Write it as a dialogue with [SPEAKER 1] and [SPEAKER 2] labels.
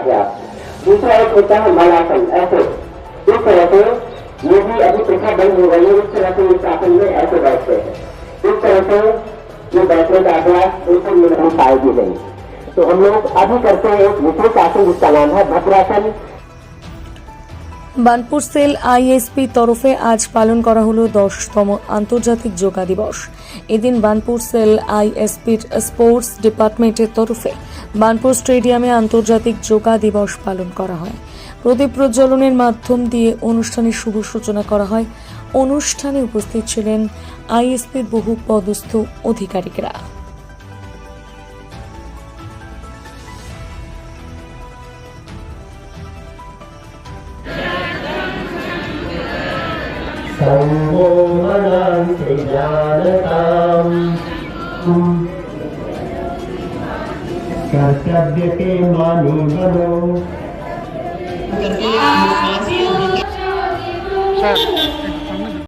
[SPEAKER 1] योगाभ्यास दूसरा एक होता है मलासन ऐसे। इस तरह से ये भी अभी प्रथा बंद हो गई है इस तरह से इस आसन में ऐसे बैठते हैं। इस तरह से ये बैठने का अभ्यास बिल्कुल निर्णय पाएगी नहीं। तो हम लोग अभी करते हैं, एक विशेष आसन जिसका नाम है भद्रासन।
[SPEAKER 2] বানপুর সেল আইএসপি তরফে আজ পালন করা হলো দশতম আন্তর্জাতিক যোগা দিবস। এদিন বানপুর সেল আইএসপির স্পোর্টস ডিপার্টমেন্টের তরফে বানপুর স্টেডিয়ামে আন্তর্জাতিক যোগা দিবস পালন করা হয়। প্রদীপ প্রজ্বলনের মাধ্যম দিয়ে অনুষ্ঠানের শুভ সূচনা করা হয়। অনুষ্ঠানে উপস্থিত ছিলেন আইএসপির বহু পদস্থ আধিকারিকরা
[SPEAKER 1] संगो मनांति जानताम् कर्तव्य के मानी बनो
[SPEAKER 3] करके